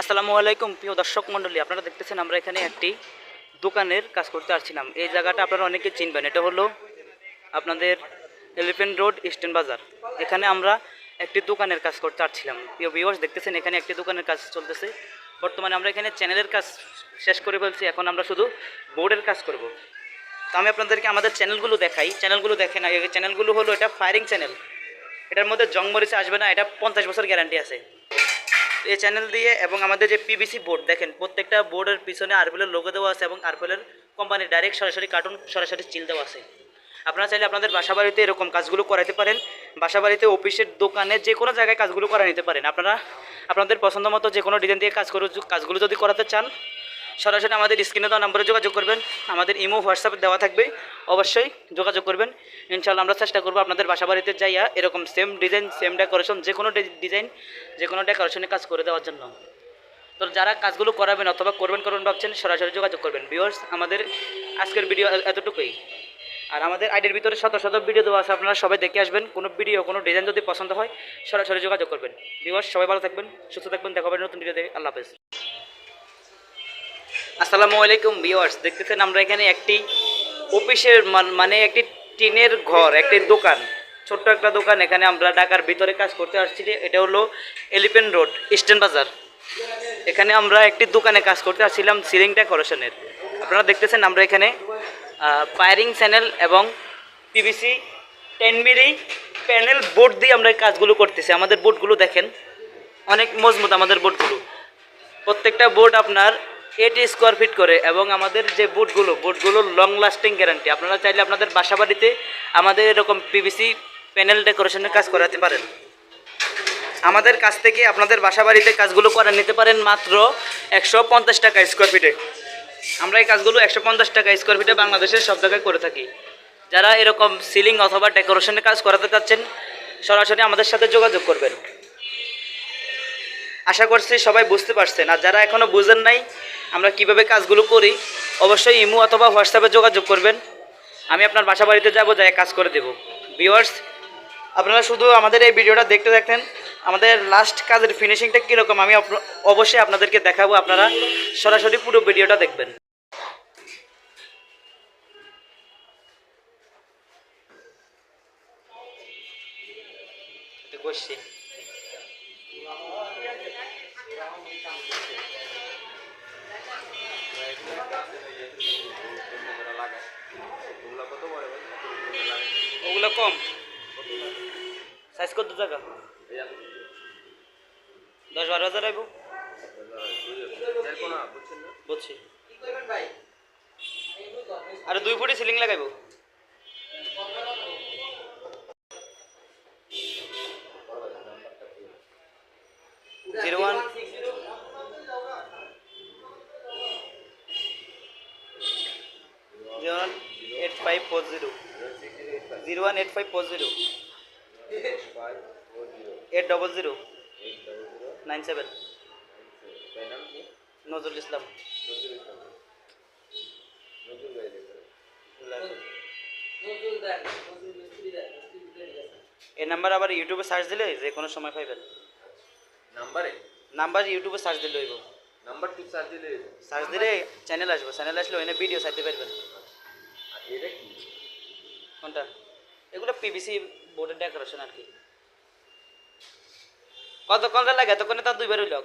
আসসালামু আলাইকুম, প্রিয় দর্শক মণ্ডলী। আপনারা দেখতেছেন আমরা এখানে একটি দোকানের কাজ করতে আসছিলাম। এই জায়গাটা আপনারা অনেকে চিনবেন। এটা হলো আপনাদের এলিফেন্ট রোড ইস্টার্ন বাজার এখানে আমরা একটি দোকানের কাজ করতে আসছিলাম। প্রিয় ভিউয়ার্স দেখতেছেন এখানে একটি দোকানের কাজ চলতেছে। বর্তমানে আমরা এখানে চ্যানেলের কাজ শেষ করে ফেলছি। এখন আমরা শুধু বোর্ডের কাজ করব। তো আমি আপনাদেরকে আমাদের চ্যানেলগুলো দেখাই। চ্যানেলগুলো দেখেন, এই চ্যানেলগুলো হলো এটা ফায়ারিং চ্যানেল এটার মধ্যে জং মরিচে আসবে না, এটা পঞ্চাশ বছর গ্যারান্টি আছে। এই চ্যানেল দিয়ে এবং আমাদের যে পিবিসি বোর্ড দেখেন প্রত্যেকটা বোর্ডের পিছনে আরপিএলের লোগো দেওয়া আছে এবং আরপিএলের কোম্পানির ডাইরেক্ট সরাসরি কার্টুন সরাসরি চিল দেওয়া আছে। আপনারা চাইলে আপনাদের বাসা বাড়িতে এরকম কাজগুলো করাতে পারেন। বাসা বাড়িতে অফিসের দোকানে যে কোনো জায়গায় কাজগুলো করা নিতে পারেন। আপনারা, আপনাদের পছন্দ মতো যে কোনো ডিজাইন দিয়ে কাজ করে কাজগুলো যদি করাতে চান সরাসরি আমাদের স্ক্রিনে দেওয়া নম্বরে যোগাযোগ করবেন। আমাদের ইমো, হোয়াটসঅ্যাপে দেওয়া থাকবে। অবশ্যই যোগাযোগ করবেন। ইনশাল্লাহ আমরা চেষ্টা করব আপনাদের বাসা বাড়িতে যাইয়া এরকম সেম ডিজাইন সেম ডেকোরেশন যে কোনো ডিজাইন যে কোনো ডেকোরেশনে কাজ করে দেওয়ার জন্য। তো যারা কাজগুলো করাবেন অথবা করবেন করবেন ভাবছেন, সরাসরি যোগাযোগ করবেন। ভিউয়ার্স আমাদের আজকের ভিডিও এতটুকুই। আর আমাদের আইডির ভিতরে শত শত ভিডিও দেওয়া আছে, আপনারা সবাই দেখে আসবেন। কোনো ভিডিও কোনো ডিজাইন যদি পছন্দ হয়, সরাসরি যোগাযোগ করবেন। ভিউয়ার্স সবাই ভালো থাকবেন, সুস্থ থাকবেন, দেখা হবে নতুন ভিডিওতে আল্লাহ হাফেজ। আসসালামু আলাইকুম ভিওয়ার্স দেখতেছেন আমরা এখানে একটি অফিসের মান- একটি টিনের ঘর, একটি দোকান, ছোট্ট একটা দোকান। এখানে আমরা ঢাকার ভিতরে কাজ করতে আসছি এটা হলো এলিফেন্ট রোড, ইস্টার্ন বাজার। এখানে আমরা একটি দোকানে কাজ করতে আসছিলাম সিলিং ডেকোরেশনের। আপনারা দেখতেছেন আমরা এখানে ফায়ারিং চ্যানেল এবং PVC ten milli panel board দিয়ে আমরা এই কাজগুলো করতেছি। আমাদের বোর্ডগুলো দেখেন, অনেক মজবুত আমাদের বোর্ডগুলো। প্রত্যেকটা বোর্ড আপনার এইট স্কোয়ার ফিট করে এবং আমাদের যে বুটগুলো বোর্ডগুলো লং লাস্টিং গ্যারান্টি আপনারা চাইলে আপনাদের বাসা বাড়িতে আমাদের এরকম পিভিসি প্যানেল ডেকোরেশনের কাজ করাতে পারেন। আমাদের কাছ থেকে আপনাদের বাসা বাড়িতে কাজগুলো করে নিতে পারেন মাত্র একশো পঞ্চাশ টাকা স্কোয়ার ফিটে আমরা এই কাজগুলো একশো পঞ্চাশ টাকা স্কোয়ার ফিটে বাংলাদেশের সব জায়গায় করে থাকি। যারা এরকম সিলিং অথবা ডেকোরেশনের কাজ করাতে চাচ্ছেন, সরাসরি আমাদের সাথে যোগাযোগ করবেন। আশা করছি সবাই বুঝতে পারছেন। আর যারা এখনও বুঝেন নাই আমরা কীভাবে কাজগুলো করি, অবশ্যই ইমো অথবা হোয়াটসঅ্যাপে যোগাযোগ করবেন। আমি আপনার বাসা বাড়িতে যাব, যাই কাজ করে দেবো। ভিউয়ার্স আপনারা শুধু আমাদের এই ভিডিওটা দেখতে দেখেন আমাদের লাস্ট কাজের ফিনিশিংটা কীরকম, আমি অবশ্যই আপনাদেরকে দেখাবো। আপনারা সরাসরি পুরো ভিডিওটা দেখবেন। একটু ওগুলো কম? সাইজ কত টাকা দশ বারো হাজার আইব? বুঝছি আর দুই ফুটে ceiling লাগাইব zero one zero one eight five four zero zero one eight five four zero eight double zero nine seven Nazrul Islam এই নাম্বার আবার ইউটিউবে সার্চ দিলে যে কোনো সময় পাইবেন। নাম্বারে? নাম্বার ইউটিউবে সার্চ দিলে হইব। নাম্বার টু সার্চ দিলে সার্চ দিলে চ্যানেল আসবে। চ্যানেল আসলে ওইখানে ভিডিও সাইতে পারবেন। এটা কি? কোনটা? এগুলো পিভিসি বোর্ডের ডেকোরেশন আর কি। কতক্ষণ লাগে? এতক্ষণে তার দুইবার হইল।